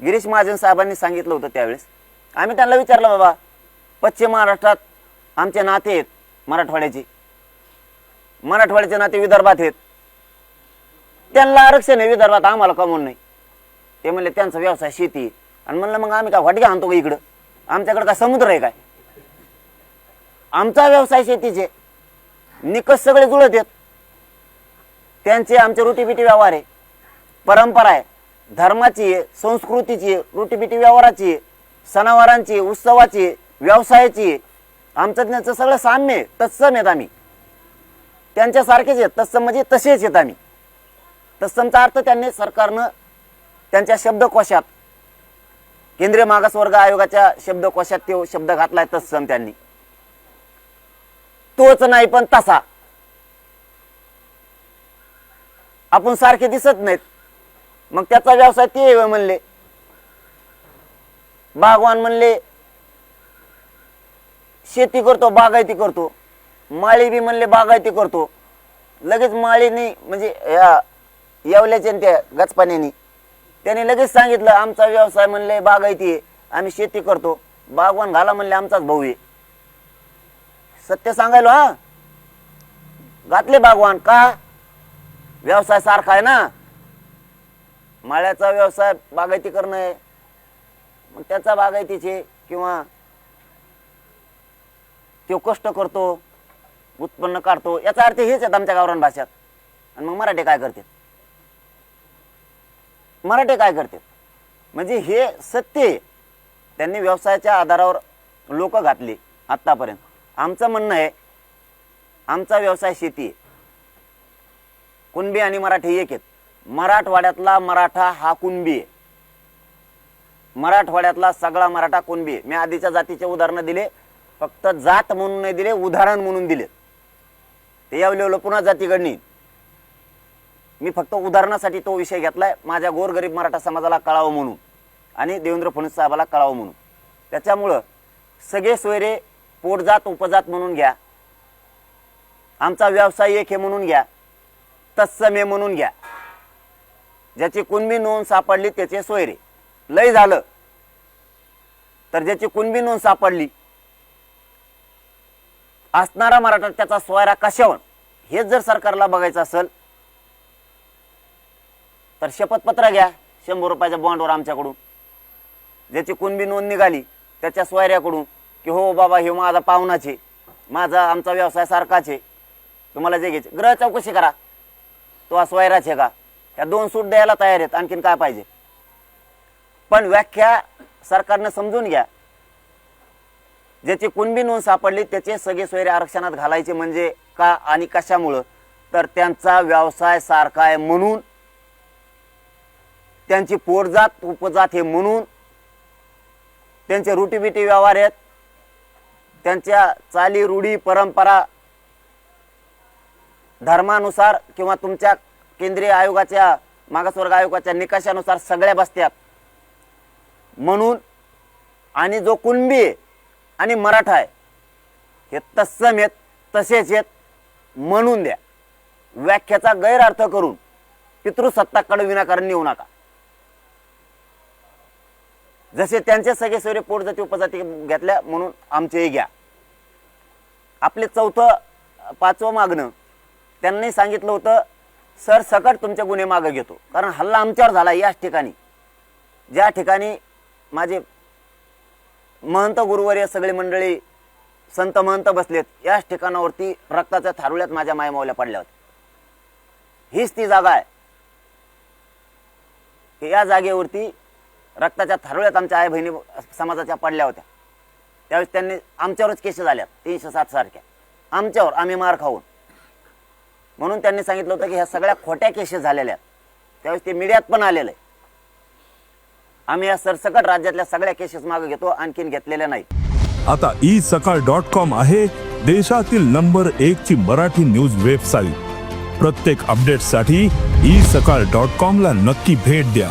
गिरीश महाजन साहेबांनी सांगितलं होतं त्यावेळेस. आम्ही त्यांना विचारलं बाबा पश्चिम महाराष्ट्रात आमचे नाते आहेत मराठवाड्याचे. मराठवाड्याचे नाते विदर्भात आहेत. त्यांना आरक्षण आहे विदर्भात आम्हाला कमवून नाही. ते म्हणले त्यांचा व्यवसाय शेती आहे. आणि म्हणलं मग आम्ही काय वाटगे आणतो का इकडं? आमच्याकडे काय समुद्र आहे काय? आमचा व्यवसाय शेतीचे निकष सगळे जुळत आहेत. त्यांचे आमचे रुटीबिटी व्यवहार आहे. परंपरा आहे. धर्माची संस्कृतीची रोटीबिटी व्यवहाराची सणावारांची उत्सवाची व्यवसायाची आमचं त्यांचं सगळं साम्य आहे तत्सम आहेत आम्ही. त्यांच्यासारखेच आहेत तत्सम म्हणजे तसेच आहेत आम्ही. तत्समचा अर्थ त्यांनी सरकारनं त्यांच्या शब्दकोशात केंद्रीय मागासवर्ग आयोगाच्या शब्दकोशात तो शब्द घातलाय तत्सम त्यांनी. तोच नाही पण तसा. आपण सारखे दिसत नाहीत. मग त्याचा व्यवसाय ते आहे म्हणले. बागवान म्हणले शेती करतो बागायती करतो. माळी बी म्हणले बागायती करतो. लगेच माळीनी म्हणजे या येवल्याच्या त्या गचपाण्याने त्याने लगेच सांगितलं आमचा व्यवसाय म्हणले बागायती आहे आम्ही शेती करतो. बागवान घाला म्हणले आमचाच भाऊ आहे. सत्य सांगायलो हा? घातले बागवान का? व्यवसाय सारखा आहे ना? माळ्याचा व्यवसाय बागायती करणं आहे. मग त्याचा बागायतीचे किंवा तो कष्ट करतो उत्पन्न काढतो याचा अर्थ हेच आहेत आमच्या गावरान भाषात. आणि मग मराठी काय करते? मराठी काय करते? म्हणजे हे सत्य आहे. त्यांनी व्यवसायाच्या आधारावर लोक घातली आत्तापर्यंत. आमचं म्हणणं आहे आमचा व्यवसाय शेती आहे. कुणबी आणि मराठी एक आहेत. मराठवाड्यातला मराठा हा कुणबी. आहे मराठवाड्यातला सगळा मराठा कुणबी. मी आधीच्या जातीचे उदाहरणं दिले फक्त जात म्हणून नाही दिले उदाहरण म्हणून दिले. ते यावलेलं पुन्हा जातीकडनी. मी फक्त उदाहरणासाठी तो विषय घेतलाय माझ्या गोरगरीब मराठा समाजाला कळावं म्हणून आणि देवेंद्र फडणवीस साहेबाला कळावं म्हणून. त्याच्यामुळं सगळे सोयरे पोटजात उपजात म्हणून घ्या. आमचा व्यवसाय एक हे म्हणून घ्या. तत्सम हे म्हणून घ्या. ज्याची कुणबी नोंद सापडली त्याचे सोयरे. लय झालं. तर ज्याची कुणबी नोंद सापडली असणारा मराठा त्याचा सोयरा कशावर? हेच जर सरकारला बघायचं असेल तर शपथपत्र घ्या शंभर रुपयाच्या बॉन्डवर आमच्याकडून. ज्याची कुणबी नोंद निघाली त्याच्या सोयऱ्याकडून की हो बाबा हे माझा पाहुणाचे माझा आमचा व्यवसाय सारखाच आहे. तुम्हाला जे घ्यायचे ग्रह चौकशी करा. तो हा सोयराच आहे का? या दोन सूट द्यायला तयार आहेत. आणखीन काय पाहिजे? पण व्याख्या सरकारनं समजून घ्या. ज्याची कुणबी नोंद सापडली त्याचे सगळे सोयरे आरक्षणात घालायचे म्हणजे का आणि कशामुळं? तर त्यांचा व्यवसाय सारखा आहे म्हणून त्यांची पोरजात उपजात हे म्हणून त्यांचे रुटीबिटी व्यवहार आहेत त्यांच्या चाली रूढी परंपरा धर्मानुसार किंवा तुमच्या केंद्रीय आयोगाच्या मागासवर्ग आयोगाच्या निकषानुसार सगळ्या बसत्यात. म्हणून आणि जो कुणबी आहे आणि मराठा आहे हे तत्सम आहेत तसेच आहेत म्हणून द्या. व्याख्याचा गैरअर्थ करून पितृसत्ताकडे विनाकारण नेऊ नका. जसे त्यांचे सगळे सगळे पोटजाती उपजाती घेतल्या म्हणून आमचेही घ्या. आपले चौथं पाचवं मागणं त्यांनी सांगितलं होतं सर सकट तुमचे गुन्हे मागं घेतो. कारण हल्ला आमच्यावर झाला याच ठिकाणी. ज्या ठिकाणी माझे महंत गुरुवर्य सगळे मंडळी संत महंत बसलेत याच ठिकाणावरती रक्ताच्या थारुळ्यात माझ्या मायमावल्या पडल्या होत्या. हीच ती जागा आहे. की या जागेवरती रक्ताच्या थारुळ्यात आमच्या आई बहिणी समाजाच्या पडल्या होत्या. त्यावेळेस त्यांनी आमच्यावरच केस झाल्या तीनशे सात सारख्या. आमच्यावर आम्ही मार खाऊन. म्हणून त्यांनी सांगितलं होतं की ह्या सगळ्या खोट्या केसेस झालेल्या आहेत. त्यावेळेस ते मीडियात पण आलेलं आहे आम्ही या सरसकट राज्यातल्या सगळ्या केसेस मागे घेतो आणखीन घेतलेल्या नाही आता ई सकाळ डॉट कॉम आहे देशातील नंबर एक ची मराठी न्यूज वेबसाईट. प्रत्येक अपडेटसाठी ई सकाळ डॉट कॉम ला नक्की भेट द्या.